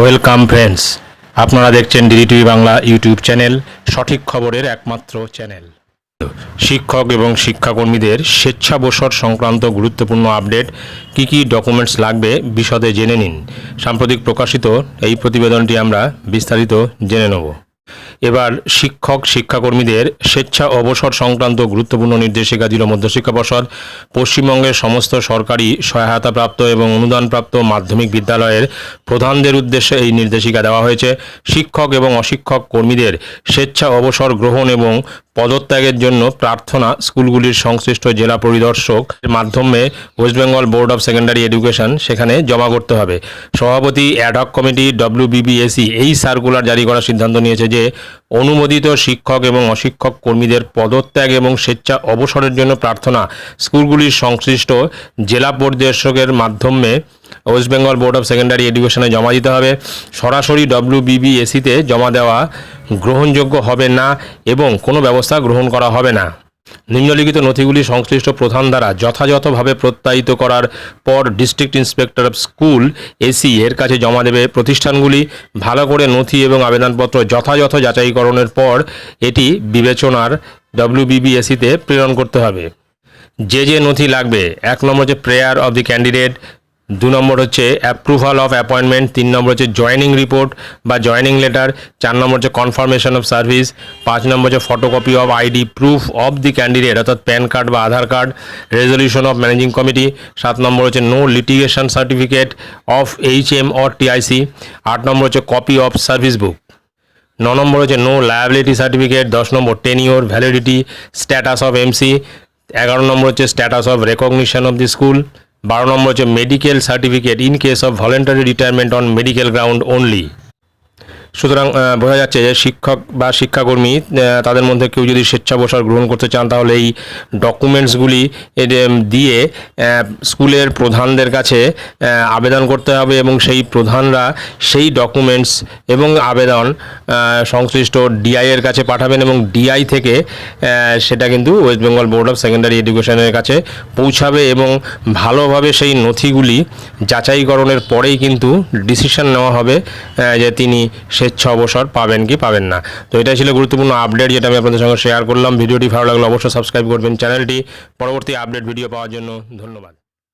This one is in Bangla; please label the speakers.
Speaker 1: ওয়েলকাম ফ্রেন্ডস আপনারা দেখছেন DD TV Bangla YouTube channel, সঠিক খবরের একমাত্র চ্যানেল। শিক্ষক এবং শিক্ষাকর্মীদের স্বেচ্ছাবসর সংক্রান্ত গুরুত্বপূর্ণ আপডেট, কি কি ডকুমেন্টস লাগবে বিশদে জেনে নিন। সাম্প্রতিক প্রকাশিত এই প্রতিবেদনটি আমরা বিস্তারিত জেনে নেব। এবার শিক্ষক, শিক্ষাকর্মীদের স্বেচ্ছা অবসর সংক্রান্ত গুরুত্বপূর্ণ নির্দেশিকা দিল মধ্যশিক্ষা পর্ষদ। পশ্চিমবঙ্গের সমস্ত সরকারি সহায়তাপ্রাপ্ত এবং অনুদানপ্রাপ্ত মাধ্যমিক বিদ্যালয়ের প্রধানদের উদ্দেশ্যে এই নির্দেশিকা দেওয়া হয়েছে। শিক্ষক এবং অশিক্ষক কর্মীদের স্বেচ্ছা অবসর গ্রহণ এবং পদত্যাগের জন্য প্রার্থনা স্কুলগুলির সংশ্লিষ্ট জেলা পরিদর্শক মাধ্যমে West Bengal board of secondary education সেখানে জমা করতে হবে। সভাপতি অ্যাডহক কমিটি ডব্লিউবিবিএসি এই সার্কুলার জারি করার সিদ্ধান্ত নিয়েছে যে, অনুমোদিত শিক্ষক এবং অশিক্ষক কর্মীদের পদত্যাগ এবং স্বেচ্ছা অবসরের জন্য প্রার্থনা স্কুলগুলির সংশ্লিষ্ট জেলা পরিদর্শকের মাধ্যমে West Bengal board of secondary এডুকেশনে জমা দিতে হবে। সরাসরি ডব্লিউবিবিএসিতে জমা দেওয়া গ্রহণযোগ্য হবে না এবং কোনো ব্যবস্থা গ্রহণ করা হবে না। নিম্নলিখিত নথিগুলি সংশ্লিষ্ট প্রধান দ্বারা যথাযথভাবে প্রত্যায়িত করার পর district inspector of school, AC, এর কাছে জমা দেবে প্রতিষ্ঠানগুলি। ভালো করে নথি এবং আবেদনপত্র যথাযথ যাচাইকরণের পর এটি বিবেচনার ডব্লিউবিবিএসিতে প্রেরণ করতে হবে। যে যে নথি লাগবে, এক নম্বর হচ্ছে প্রেয়ার অফ দি ক্যান্ডিডেট দু নম্বর হচ্ছে অ্যাপ্রুভাল অফ অ্যাপয়েন্টমেন্ট তিন নম্বর হচ্ছে জয়নিং রিপোর্ট বা জয়নিং লেটার চার নম্বর হচ্ছে কনফার্মেশন অফ সার্ভিস পাঁচ নম্বর হচ্ছে photocopy of ID proof of the candidate অর্থাৎ প্যান কার্ড বা Aadhaar card resolution of managing committee সাত নম্বর হচ্ছে no litigation certificate of H M or TIC আট নম্বর হচ্ছে কপি অফ সার্ভিস বুক ন নম্বর হচ্ছে নো লায়াবিলিটি সার্টিফিকেট দশ নম্বর tenure validity status of MC এগারো নম্বর হচ্ছে status of recognition of the school বারো নম্বর হচ্ছে medical certificate in case of voluntary retirement on medical ground only সুতরাং বোঝা যাচ্ছে যে শিক্ষক বা শিক্ষাকর্মী তাদের মধ্যে কেউ যদি স্বেচ্ছাবসর গ্রহণ করতে চান, তাহলে এই ডকুমেন্টসগুলি দিয়ে স্কুলের প্রধানদের কাছে আবেদন করতে হবে এবং সেই প্রধানরা সেই ডকুমেন্টস এবং আবেদন সংশ্লিষ্ট ডিআই এর কাছে পাঠাবেন এবং ডিআই থেকে সেটা কিন্তু West Bengal board of secondary এডুকেশনের কাছে পৌঁছাবে এবং ভালোভাবে সেই নথিগুলি যাচাইকরণের পরেই কিন্তু ডিসিশন নেওয়া হবে যে তিনি স্বেচ্ছা অবসর পাবেন কি পাবেন না। তো এটাই ছিল গুরুত্বপূর্ণ আপডেট যেটা আমি আপনাদের সঙ্গে শেয়ার করলাম। ভিডিওটি ভালো লাগলে অবশ্যই সাবস্ক্রাইব করবেন। চ্যানেলটি পরবর্তী আপডেট ভিডিও পাওয়ার জন্য ধন্যবাদ।